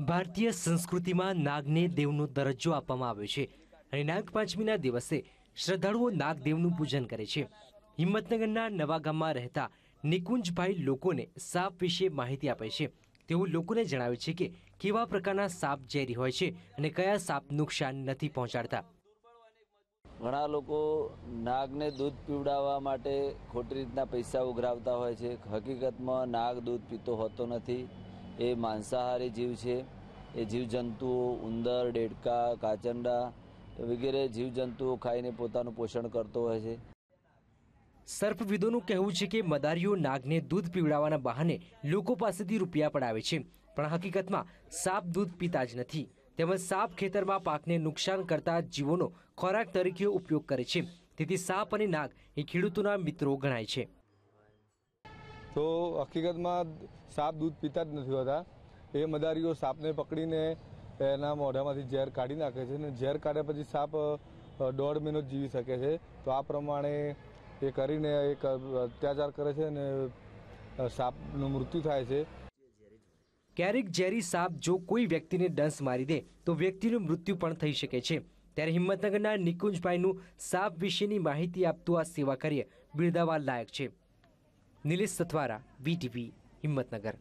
ભારતીય સંસ્કૃતિમાં નાગને દેવનો દરજ્જો આપવામાં આવ્યો છે અને નાગપાંચમીના દિવસે શ્રદ્ધાળુઓ નાગદેવનું પૂજન કરે છે. હિંમતનગરના નવા ગામમાં રહેતા નિકુંજભાઈ લોકોને સાપ વિશે માહિતી આપે છે. તેઓ લોકોને જણાવે છે કે કેવા પ્રકારના સાપ ઝેરી હોય છે અને કયા સાપ નુકસાન નથી પહોંચાડતા. ઘણા લોકો નાગને દૂધ પીવડાવવા માટે ખોટી રીતના પૈસા ઉઘરાવતા હોય છે. હકીકતમાં નાગ દૂધ પીતો હોતો નથી. એ માંસાહારી જીવ છે. એ જીવજંતુઓ ઉંદર, ડેડકા, કાચંડા વગેરે જીવજંતુઓ ખાઈને પોતાનું પોષણ કરતો હોય છે. સર્પવિદોનું કહેવું છે કે મદારીઓ નાગને દૂધ પીવડાવવાના બહાને લોકો પાસેથી રૂપિયા પડાવે છે. પણ હકીકતમાં સાપ દૂધ પીતા જ નથી. તેમજ સાપ ખેતરમાં પાકને નુકસાન કરતા જીવોનો ખોરાક તરીકે ઉપયોગ કરે છે. તેથી સાપ અને નાગ એ ખેડૂતોના મિત્રો ગણાય છે. તો હકીકતમાં સાપ દૂધ પીતા જ નથી હોતા. એ મદારીઓ સાપને પકડીને એના મોઢામાંથી ઝેર કાઢી નાખે છે અને ઝેર કાઢ્યા પછી સાપ દોઢ મહિનો જીવી શકે છે. તો આ પ્રમાણે એ કરીને એક અત્યાચાર કરે છે અને સાપનું મૃત્યુ થાય છે. ક્યારેક ઝેરી સાપ જો કોઈ વ્યક્તિને ડંસ મારી દે, તો વ્યક્તિનું મૃત્યુ પણ થઈ શકે છે. ત્યારે હિંમતનગરના નિકુંજભાઈનું સાપ વિશેની માહિતી આપતું આ સેવા કાર્ય બિરદાવવા લાયક છે. નિલેશ સથવારા વીટીવી હિંમતનગર